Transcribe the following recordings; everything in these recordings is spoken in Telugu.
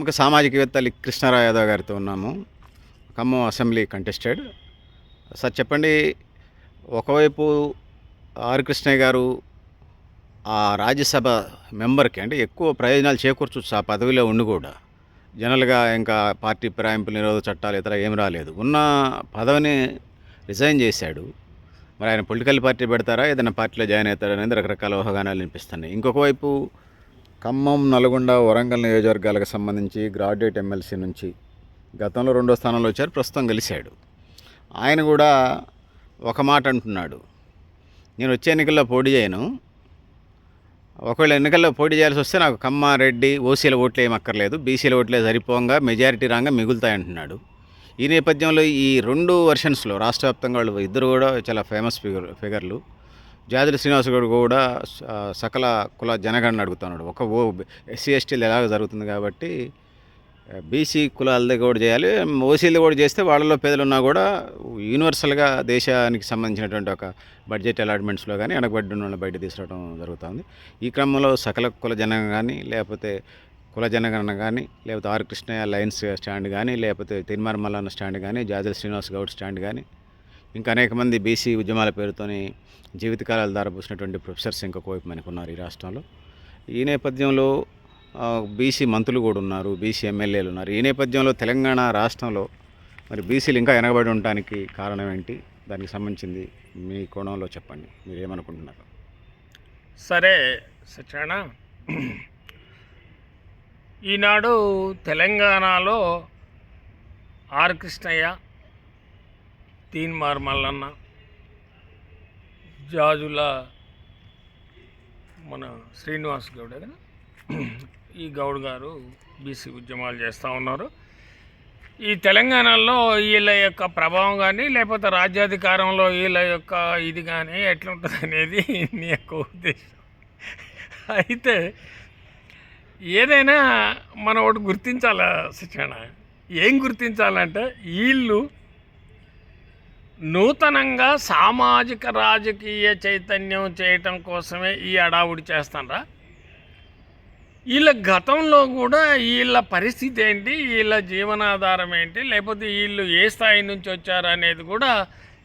ప్రముఖ సామాజికవేత్త లి కృష్ణారావు యాదవ్ గారితో ఉన్నాము. Khammam assembly contested. సార్ చెప్పండి ఒకవైపు ఆర్ కృష్ణయ్య గారు ఆ రాజ్యసభ మెంబర్కి అంటే ఎక్కువ ప్రయోజనాలు చేకూర్చొచ్చు ఆ పదవిలో ఉండి కూడా జనరల్గా ఇంకా పార్టీ ఫిరాయింపులు నిరోధ చట్టాలు ఇతర ఏం రాలేదు. ఉన్న పదవిని రిజైన్ చేశాడు. మరి ఆయన పొలిటికల్ పార్టీ పెడతారా? ఏదైనా పార్టీలో జాయిన్ అవుతారా అనేది రకరకాల ఊహాగానాలు వినిపిస్తున్నాయి. ఇంకొక వైపు ఖమ్మం నల్గొండ వరంగల్ నియోజకవర్గాలకు సంబంధించి గ్రాడ్యుయేట్ ఎమ్మెల్సీ నుంచి గతంలో రెండో స్థానంలో వచ్చారు ప్రస్తుతం గెలిచాడు. ఆయన కూడా ఒక మాట అంటున్నాడు. నేను వచ్చే ఎన్నికల్లో పోటీ చేయను. ఒకవేళ ఎన్నికల్లో పోటీ చేయాల్సి వస్తే నాకు కమ్మారెడ్డి ఓసీల ఓట్లు ఏమక్కర్లేదు అక్కర్లేదు బీసీల ఓట్లే సరిపోగా మెజారిటీ రాగా మిగులుతాయంటున్నాడు ఈ నేపథ్యంలో ఈ రెండు వర్షన్స్లో రాష్ట్ర వ్యాప్తంగా వాళ్ళు ఇద్దరు కూడా చాలా ఫేమస్ ఫిగర్ ఫిగర్లు. జాజుల శ్రీనివాస్ గౌడ్ కూడా సకల కుల జనగణన అడుగుతున్నాడు. ఒక ఓ ఎస్సీ ఎస్టీలు ఎలాగ జరుగుతుంది కాబట్టి బీసీ కులాలది కూడా చేయాలి. ఓసీలు కూడా చేస్తే వాళ్ళలో పేదలు ఉన్నా కూడా యూనివర్సల్గా దేశానికి సంబంధించినటువంటి ఒక బడ్జెట్ అలాట్మెంట్స్లో కానీ వెనకబడి ఉన్న బయట తీసుకురావడం జరుగుతుంది. ఈ క్రమంలో సకల కుల జనం కానీ లేకపోతే కుల జనగణన కానీ లేకపోతే ఆర్ కృష్ణయ్య లయన్స్ స్టాండ్ కానీ లేకపోతే తిరుమల మల్లన్న స్టాండ్ కానీ జాజల శ్రీనివాస్ గౌడ్ స్టాండ్ కానీ ఇంకా అనేక మంది బీసీ ఉద్యమాల పేరుతోని జీవితకాలాలు దారపోసినటువంటి ప్రొఫెసర్స్ ఇంకొక వైపు మనకు ఉన్నారు ఈ రాష్ట్రంలో. ఈ నేపథ్యంలో బీసీ మంత్రులు కూడా ఉన్నారు బీసీ ఎమ్మెల్యేలు ఉన్నారు. ఈ నేపథ్యంలో తెలంగాణ రాష్ట్రంలో మరి బీసీలు ఇంకా వెనకబడి ఉండటానికి కారణం ఏంటి? దానికి సంబంధించింది మీ కోణంలో చెప్పండి. మీరు ఏమనుకుంటున్నారు? సరే సత్యానా ఈనాడు తెలంగాణలో ఆర్ కృష్ణయ్య తీన్మార్ మల్లన్న జాజుల మన శ్రీనివాస్ గౌడ్ కదా ఈ గౌడ్ గారు బీసీ ఉద్యమాలు చేస్తూ ఉన్నారు. ఈ తెలంగాణలో వీళ్ళ యొక్క ప్రభావం కానీ లేకపోతే రాజ్యాధికారంలో వీళ్ళ యొక్క ఇది కానీ ఎట్లుంటుంది అనేది నీ యొక్క ఉద్దేశం. అయితే ఏదైనా మనం ఒకటి గుర్తించాల శిక్షణ ఏం గుర్తించాలంటే వీళ్ళు నూతనంగా సామాజిక రాజకీయ చైతన్యం చేయటం కోసమే ఈ అడావుడి చేస్తారా వీళ్ళ గతంలో కూడా వీళ్ళ పరిస్థితి ఏంటి? వీళ్ళ జీవనాధారం ఏంటి? లేకపోతే వీళ్ళు ఏ స్థాయి నుంచి వచ్చారు అనేది కూడా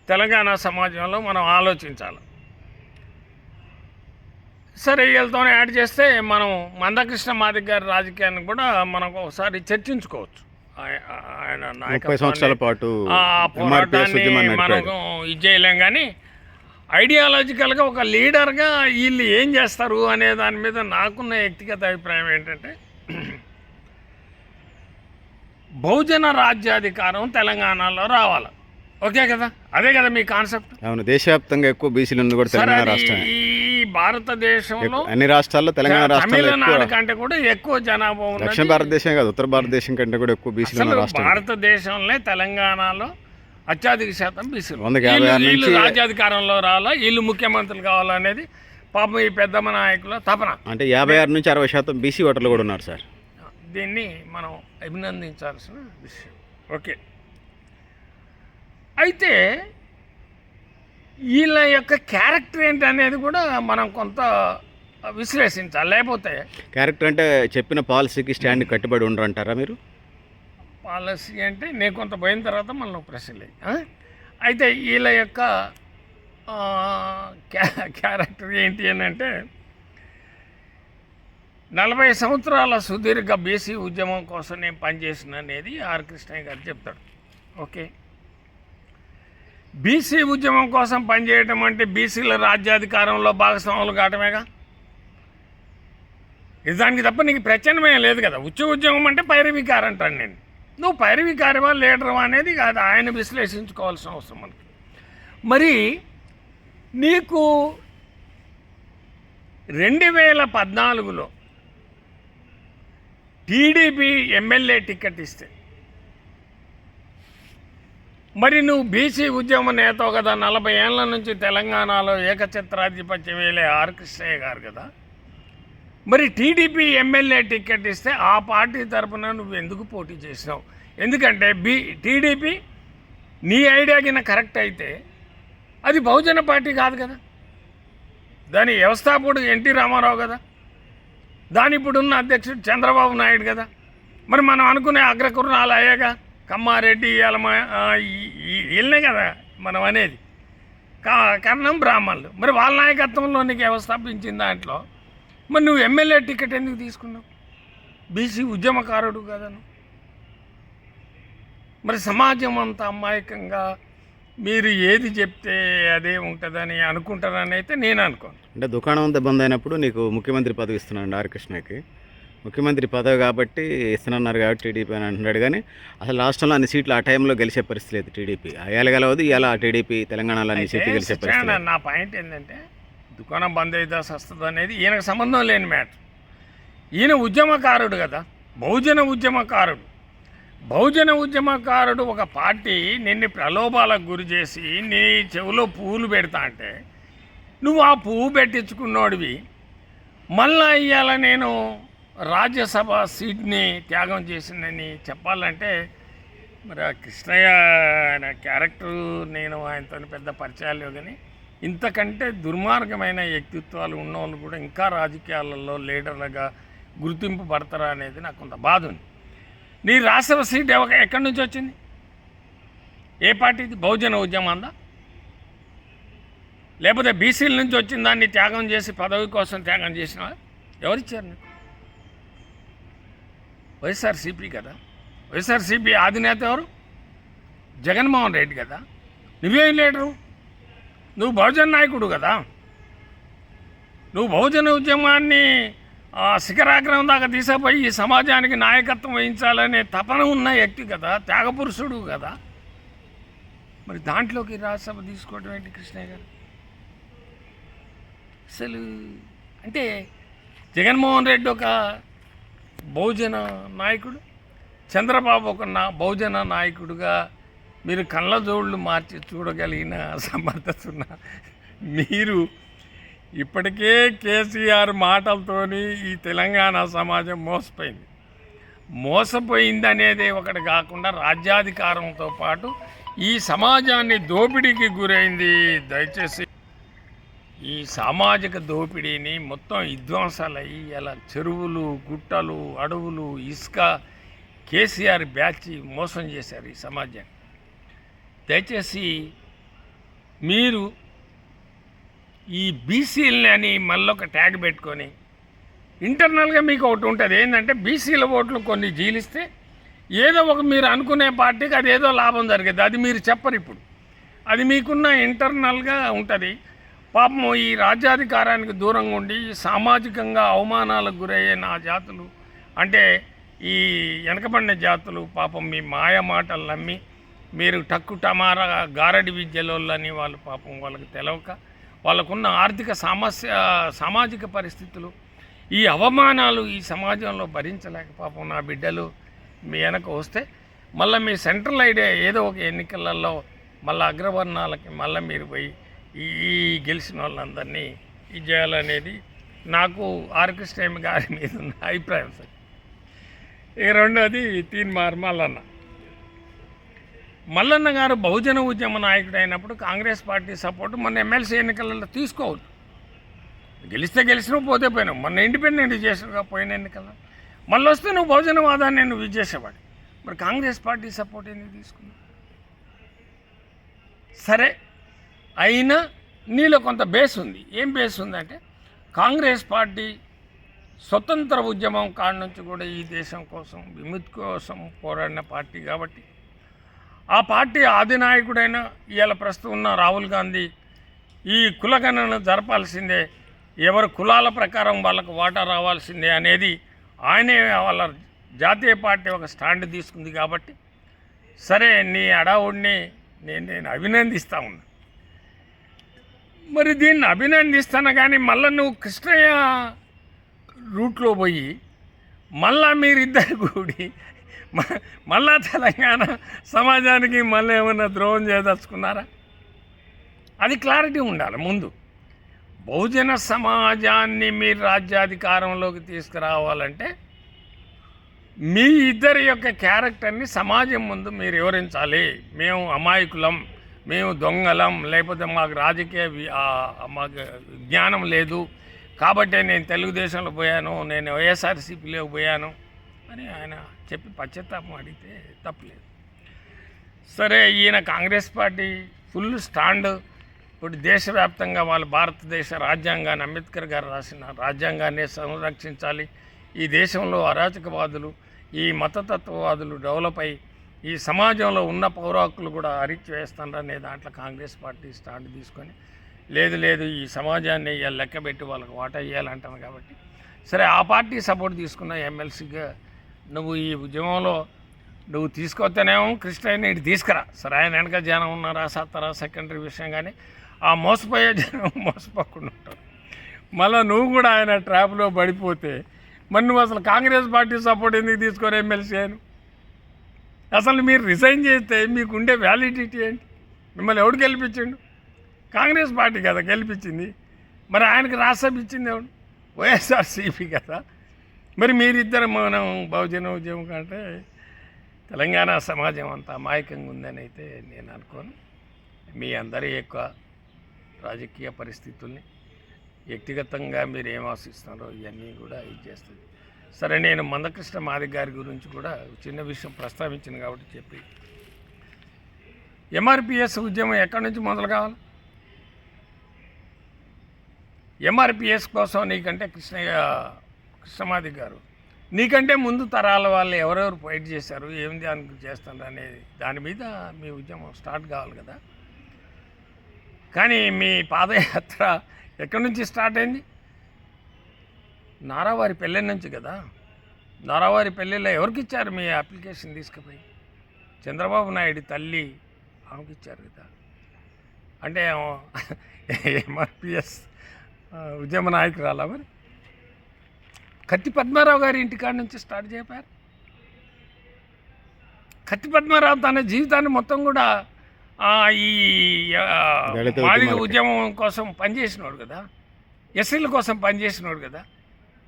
తెలంగాణ సమాజంలో మనం ఆలోచించాలి. సరే వీళ్ళతోనే యాడ్ చేస్తే మనం మందకృష్ణ మాదిక్ గారి రాజకీయాన్ని కూడా మనం ఒకసారి చర్చించుకోవచ్చు. ఆయన ముప్పై సంవత్సరాల పాటు మనం ఇది చేయలేం కానీ ఐడియాలజికల్గా ఒక లీడర్గా వీళ్ళు ఏం చేస్తారు అనే దాని మీద నాకున్న వ్యక్తిగత అభిప్రాయం ఏంటంటే బహుజన రాజ్యాధికారం తెలంగాణలో రావాలి. ఓకే కదా? అదే కదా మీ కాన్సెప్ట్? అవును దేశవ్యాప్తంగా ఎక్కువ బీసీలు ఉంది కూడా తెలంగాణ రాష్ట్రం ఈ భారతదేశంలో అన్ని రాష్ట్రాల్లో తెలంగాణ రాష్ట్రంలో తమిళనాడు కంటే కూడా ఎక్కువ జనాభా దక్షిణ ఉన్నది భారతదేశం కాదు ఉత్తర భారతదేశం కంటే కూడా ఎక్కువ బీసీలు ఉన్న రాష్ట్రం భారతదేశంలో తెలంగాణలో అత్యధిక శాతం బీసీలు. వందకి యాభై ఆరు వీళ్ళు నుంచి- రాజ్యాధికారంలో రావాలా వీళ్ళు ముఖ్యమంత్రులు కావాలనేది పాపం ఈ పెద్దమ్మ నాయకుల తపన. అంటే యాభై ఆరు నుంచి అరవై శాతం బీసీ ఓటర్లు కూడా ఉన్నారు సార్. దీన్ని మనం అభినందించాల్సిన విషయం. ఓకే. అయితే వీళ్ళ యొక్క క్యారెక్టర్ ఏంటి అనేది కూడా మనం కొంత విశ్లేషించాలి. లేకపోతే క్యారెక్టర్ అంటే చెప్పిన పాలసీకి స్టాండ్ కట్టుబడి ఉండరు అంటారా మీరు? పాలసీ అంటే నేను కొంత పోయిన తర్వాత మళ్ళీ ప్రశ్నలే అయితే వీళ్ళ యొక్క క్యారెక్టర్ ఏంటి అని అంటే నలభై సంవత్సరాల సుదీర్ఘ బీసీ ఉద్యమం కోసం నేను పనిచేసిన అనేది ఆర్ కృష్ణయ్య గారు చెప్తాడు. ఓకే? బీసీ ఉద్యమం కోసం పనిచేయటం అంటే బీసీల రాజ్యాధికారంలో భాగస్వాములు కావటమేగా? ఇది దానికి తప్ప నీకు ప్రత్యామ్నాయం లేదు కదా. ఉచ్చ ఉద్యమం అంటే పైరవికారం అంటాను నేను. నువ్వు పైరవికారమా లీడర్వా అనేది కాదు. ఆయన విశ్లేషించుకోవాల్సిన అవసరం మనకి. మరి నీకు రెండు వేల పద్నాలుగులో టీడీపీ ఎమ్మెల్యే టికెట్ ఇస్తే మరి నువ్వు బీసీ ఉద్యమ నేత కదా నలభై ఏళ్ళ నుంచి తెలంగాణలో ఏకఛత్రాధిపత్యం వేలే ఆర్ కృష్ణయ్య గారు కదా. మరి టీడీపీ ఎమ్మెల్యే టికెట్ ఇస్తే ఆ పార్టీ తరఫున నువ్వు ఎందుకు పోటీ చేసినావు? ఎందుకంటే బీ టీడీపీ నీ ఐడియా కింద కరెక్ట్ అయితే అది బహుజన పార్టీ కాదు కదా. దాని వ్యవస్థాపకుడు ఎన్టీ రామారావు కదా. దాని ఇప్పుడున్న అధ్యక్షుడు చంద్రబాబు నాయుడు కదా. మరి మనం అనుకునే అగ్రకురణాలు అయ్యాగా? కమ్మారెడ్డి అలమ వీళ్ళనే కదా మనం అనేది. కా కర్ణం బ్రాహ్మణులు. మరి వాళ్ళ నాయకత్వంలో నీకు వ్యవస్థాపించిన దాంట్లో మరి నువ్వు ఎమ్మెల్యే టికెట్ ఎందుకు తీసుకున్నావు? బీసీ ఉద్యమకారుడు కదా నువ్వు. మరి సమాజం అంత అమాయకంగా మీరు ఏది చెప్తే అదే ఉంటుందని అనుకుంటారని అయితే నేను అనుకోను. అంటే దుకాణం అంతా బంద్ అయినప్పుడు నీకు ముఖ్యమంత్రి పదవి ఇస్తున్నాడు ఆర్ కృష్ణకి. ముఖ్యమంత్రి పదవి కాబట్టి ఇస్తున్నారు కాబట్టి టీడీపీ అని అంటున్నాడు. కానీ అసలు రాష్ట్రంలో అన్ని సీట్లు ఆ టైంలో గెలిచే పరిస్థితి లేదు టీడీపీ. అయ్యాలి గెలవదు ఇవాళ టీడీపీ తెలంగాణలో అన్ని సీట్లు గెలిచే పరిస్థితి. నా పాయింట్ ఏంటంటే దుకాణం బంద్ అయితే వస్తుంది అనేది ఈయనకు సంబంధం లేని మ్యాటర్. ఈయన ఉద్యమకారుడు కదా బహుజన ఉద్యమకారుడు. బహుజన ఉద్యమకారుడు ఒక పార్టీ నిన్ను ప్రలోభాలకు గురి చేసి నీ చెవిలో పువ్వులు పెడతా అంటే నువ్వు ఆ పువ్వు పెట్టించుకున్నోడివి. మళ్ళా ఇవాళ నేను రాజ్యసభ సీట్ని త్యాగం చేసిందని చెప్పాలంటే మరి ఆ కృష్ణయ్య ఆయన క్యారెక్టర్ నేను ఆయనతో పెద్ద పరిచయాలు లేవు కానీ ఇంతకంటే దుర్మార్గమైన వ్యక్తిత్వాలు ఉన్నవాళ్ళు కూడా ఇంకా రాజకీయాలలో లీడర్లుగా గుర్తింపు పడతారా అనేది నాకు కొంత బాధ ఉంది. నీ రాష్ట్ర సీట్ ఎక్కడి నుంచి వచ్చింది? ఏ పార్టీది? బహుజన ఉద్యమందా? లేకపోతే బీసీల నుంచి వచ్చిందాన్ని త్యాగం చేసి పదవి కోసం త్యాగం చేసిన ఎవరిచ్చారు నీకు? వైఎస్ఆర్సీపీ కదా. వైఎస్ఆర్సీపీ అధినేత ఎవరు? జగన్మోహన్ రెడ్డి కదా. నువ్వేం లీడరు? నువ్వు బహుజన నాయకుడు కదా. నువ్వు బహుజన ఉద్యమాన్ని శిఖరాగ్రహం దాకా తీసుకుపోయి ఈ సమాజానికి నాయకత్వం వహించాలనే తపన ఉన్న వ్యక్తి కదా త్యాగపురుషుడు కదా. మరి దాంట్లోకి రాజ్యసభ తీసుకోవడం ఏంటి కృష్ణయ్య గారు? అసలు అంటే జగన్మోహన్ రెడ్డి ఒక బహుజన నాయకుడు. చంద్రబాబు ఒక నా బహుజన నాయకుడుగా మీరు కళ్ళజోళ్ళు మార్చి చూడగలిగిన సమర్థత ఉన్న మీరు. ఇప్పటికే కేసీఆర్ మాటలతోని ఈ తెలంగాణ సమాజం మోసపోయింది. మోసపోయింది అనేది ఒకటి కాకుండా రాజ్యాధికారంతో పాటు ఈ సమాజాన్ని దోపిడీకి గురైంది దయచేసి ఈ సామాజిక దోపిడీని మొత్తం విధ్వంసాలయ్యి ఇలా చెరువులు గుట్టలు అడవులు ఇసుక కేసీఆర్ బ్యాచ్ మోసం చేశారు ఈ సమాజాన్ని. దయచేసి మీరు ఈ బీసీలని అని మళ్ళొక ట్యాగ్ పెట్టుకొని ఇంటర్నల్గా మీకు ఒకటి ఉంటుంది ఏంటంటే బీసీల ఓట్లు కొన్ని జీలిస్తే ఏదో ఒక మీరు అనుకునే పార్టీకి అది ఏదో లాభం జరిగేది అది మీరు చెప్పరు ఇప్పుడు. అది మీకున్న ఇంటర్నల్గా ఉంటుంది పాపం ఈ రాజ్యాధికారానికి దూరంగా ఉండి సామాజికంగా అవమానాలకు గురయ్యే నా జాతులు అంటే ఈ వెనకబడిన జాతులు పాపం మీ మాయ మాటలు నమ్మి మీరు టక్కు టమారా గారడి విద్యలోళ్ళని వాళ్ళు పాపం వాళ్ళకి తెలవక వాళ్ళకున్న ఆర్థిక సమస్య సామాజిక పరిస్థితులు ఈ అవమానాలు ఈ సమాజంలో భరించలేక పాపం నా బిడ్డలు మీ వెనక వస్తే మళ్ళీ మీ సెంట్రల్ ఐడియా ఏదో ఒక ఎన్నికలలో మళ్ళీ అగ్రవర్ణాలకి మళ్ళీ మీరు పోయి ఈ గెలిచిన వాళ్ళందరినీ ఇది చేయాలనేది నాకు ఆర్కిస్ట్రేమి గారి మీద ఉన్న అభిప్రాయం సార్. ఇక రెండోది తీన్ మార్ మల్లన్న. మల్లన్న గారు బహుజన ఉద్యమ నాయకుడు అయినప్పుడు కాంగ్రెస్ పార్టీ సపోర్ట్ మొన్న ఎమ్మెల్సీ ఎన్నికలలో తీసుకోవద్దు. గెలిస్తే గెలిచినావు పోతే పోయినావు మొన్న ఇండిపెండెంట్ చేసినగా పోయిన ఎన్నికల్లో. మళ్ళీ వస్తే నువ్వు బహుజనవాదాన్ని నువ్వు చేసేవాడు మరి కాంగ్రెస్ పార్టీ సపోర్ట్ ఎందుకు తీసుకున్నావు? సరే అయినా నీలో కొంత బేస్ ఉంది. ఏం బేస్ ఉందంటే కాంగ్రెస్ పార్టీ స్వతంత్ర ఉద్యమం కాడి నుంచి కూడా ఈ దేశం కోసం విముక్తి కోసం పోరాడిన పార్టీ కాబట్టి ఆ పార్టీ ఆదినాయకుడైన ఇవాళ ప్రస్తుతం ఉన్న రాహుల్ గాంధీ ఈ కులగణన జరపాల్సిందే ఎవరి కులాల ప్రకారం వాళ్ళకు వాటా రావాల్సిందే అనేది ఆయనే వాళ్ళ జాతీయ పార్టీ ఒక స్టాండ్ తీసుకుంది కాబట్టి సరే నీ అడావుడిని నేను నేను అభినందిస్తా ఉన్నా. మరి దీన్ని అభినందిస్తాను కానీ మళ్ళీ నువ్వు కృష్ణయ్య రూట్లో పోయి మళ్ళా మీరిద్దరు కూడి మ- మళ్ళా తెలంగాణ సమాజానికి మళ్ళీ ఏమైనా ద్రోహం చేయదలుచుకున్నారా? అది క్లారిటీ ఉండాలి ముందు. బహుజన సమాజాన్ని మీరు రాజ్యాధికారంలోకి తీసుకురావాలంటే మీ ఇద్దరి యొక్క క్యారెక్టర్ని సమాజం ముందు మీరు వివరించాలి. మేము అమాయకులం. మేము దొంగలం లేకపోతే మాకు రాజకీయ మాకు జ్ఞానం లేదు. కాబట్టి నేను తెలుగుదేశంలో పోయాను నేను వైఎస్ఆర్సీపీలో పోయాను అని ఆయన చెప్పి పశ్చాత్తాపం అడిగితే తప్పలేదు. సరే ఈయన కాంగ్రెస్ పార్టీ ఫుల్ స్టాండ్. ఇప్పుడు దేశవ్యాప్తంగా వాళ్ళ భారతదేశ రాజ్యాంగాన్ని అంబేద్కర్ గారు రాసిన రాజ్యాంగాన్ని సంరక్షించాలి. ఈ దేశంలో అరాచకవాదులు ఈ మతతత్వవాదులు డెవలప్ అయి ఈ సమాజంలో ఉన్న పౌరాకులు కూడా అరిచివేస్తున్నారు అనే దాంట్లో కాంగ్రెస్ పార్టీ స్టాండ్ తీసుకొని లేదు లేదు ఈ సమాజాన్ని ఇవాళ లెక్కబెట్టి వాళ్ళకి వాటా వేయాలంటాను కాబట్టి. సరే ఆ పార్టీ సపోర్ట్ తీసుకున్న ఎమ్మెల్సీగా నువ్వు ఈ ఉద్యమంలో నువ్వు తీసుకొస్తేనేమో కృష్ణయ్యని ఇటు తీసుకురా. సరే ఆయన వెనక జనం ఉన్నారా సత్తరా సెకండరీ విషయం కానీ ఆ మోసపోయే జనం మోసపోకుండా ఉంటారు. మళ్ళీ నువ్వు కూడా ఆయన ట్రాప్లో పడిపోతే మరి నువ్వు అసలు కాంగ్రెస్ పార్టీ సపోర్ట్ ఎందుకు తీసుకొని ఎమ్మెల్సీ అని అసలు మీరు రిజైన్ చేస్తే మీకు ఉండే వ్యాలిడిటీ ఏంటి? మిమ్మల్ని ఎవడు గెలిపించిండు? కాంగ్రెస్ పార్టీ కదా గెలిపించింది. మరి ఆయనకి రాజ్యసభ ఇచ్చింది ఎవడు? వైఎస్ఆర్సీపీ కదా. మరి మీరిద్దరు మనం బహుజన ఉద్యమం కంటే తెలంగాణ సమాజం అంతా అమాయకంగా ఉందని అయితే నేను అనుకోను. మీ అందరి యొక్క రాజకీయ పరిస్థితుల్ని వ్యక్తిగతంగా మీరు ఏం ఆశిస్తున్నారో ఇవన్నీ కూడా ఇది చేస్తుంది. సరే నేను మందకృష్ణ మాది గారి గురించి కూడా చిన్న విషయం ప్రస్తావించింది కాబట్టి చెప్పి. ఎంఆర్పిఎస్ ఉద్యమం ఎక్కడి నుంచి మొదలు కావాలి? ఎంఆర్పిఎస్ కోసం నీకంటే కృష్ణయ్య కృష్ణమాది గారు. నీకంటే ముందు తరాల వాళ్ళు ఎవరెవరు ఫైట్ చేశారు ఏం దానికి చేస్తారు అనేది దాని మీద మీ ఉద్యమం స్టార్ట్ కావాలి కదా. కానీ మీ పాదయాత్ర ఎక్కడి నుంచి స్టార్ట్ అయింది? నారావారి పెళ్ళి నుంచి కదా? నారావారి పెళ్ళిలో ఎవరికి ఇచ్చారు మీ అప్లికేషన్ తీసుకుపోయి? చంద్రబాబు నాయుడు తల్లి ఆమెకి ఇచ్చారు కదా. అంటే ఎంఆర్పిఎస్ ఉద్యమ నాయకురాలా మరి? కత్తి పద్మారావు గారి ఇంటికాడ నుంచి స్టార్ట్ చేపారు. కత్తి పద్మారావు తన జీవితాన్ని మొత్తం కూడా ఈ మాదిగ. ఉద్యమం కోసం పనిచేసినోడు కదా? ఎస్సీల కోసం పనిచేసినోడు కదా?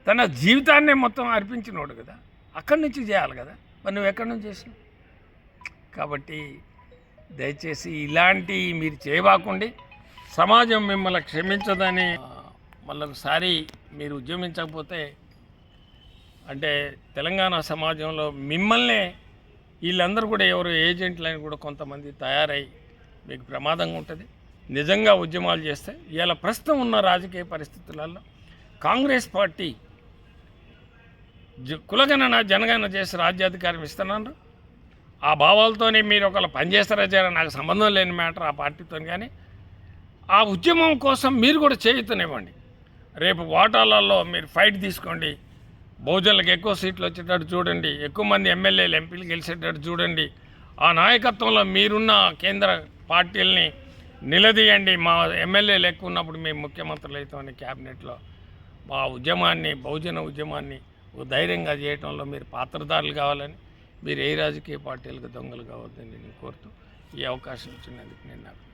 తన జీవితాన్నే మొత్తం అర్పించినోడు కదా. అక్కడి నుంచి చేయాలి కదా. మరి నువ్వు ఎక్కడి నుంచి చేసినావు? కాబట్టి దయచేసి ఇలాంటి మీరు చేయబాకండి సమాజం మిమ్మల్ని క్షమించదని మళ్ళీ మళ్ళొకసారి మీరు ఉద్యమించకపోతే అంటే తెలంగాణ సమాజంలో మిమ్మల్నే వీళ్ళందరూ కూడా ఎవరు ఏజెంట్లని కూడా కొంతమంది తయారై మీకు ప్రమాదంగా ఉంటుంది. నిజంగా ఉద్యమాలు చేస్తే ఇలా ప్రస్తుతం ఉన్న రాజకీయ పరిస్థితులలో కాంగ్రెస్ పార్టీ కులగణన జనగణన చేసి రాజ్యాధికారం ఇస్తున్నారు ఆ భావాలతోనే మీరు ఒకళ్ళు పనిచేస్తారా చేయరా నాకు సంబంధం లేని మ్యాటర్ ఆ పార్టీతో కానీ ఆ ఉద్యమం కోసం మీరు కూడా చేయుతూనివ్వండి. రేపు ఓటాలలో మీరు ఫైట్ తీసుకోండి. బహుజనులకు ఎక్కువ సీట్లు వచ్చేటట్టు చూడండి. ఎక్కువ మంది ఎమ్మెల్యేలు ఎంపీలు గెలిచేటట్టు చూడండి. ఆ నాయకత్వంలో మీరున్న కేంద్ర పార్టీలని నిలదీయండి. మా ఎమ్మెల్యేలు ఎక్కువ ఉన్నప్పుడు మేము ముఖ్యమంత్రులు అవుతామని క్యాబినెట్లో. మా ఉద్యమాన్ని బహుజన ఉద్యమాన్ని ధైర్యంగా చేయటంలో మీరు పాత్రదారులు కావాలని మీరు ఏ రాజకీయ పార్టీలకు దొంగలు కావద్దని నేను కోరుతూ ఈ అవకాశం ఇచ్చినందుకు నేను నాకు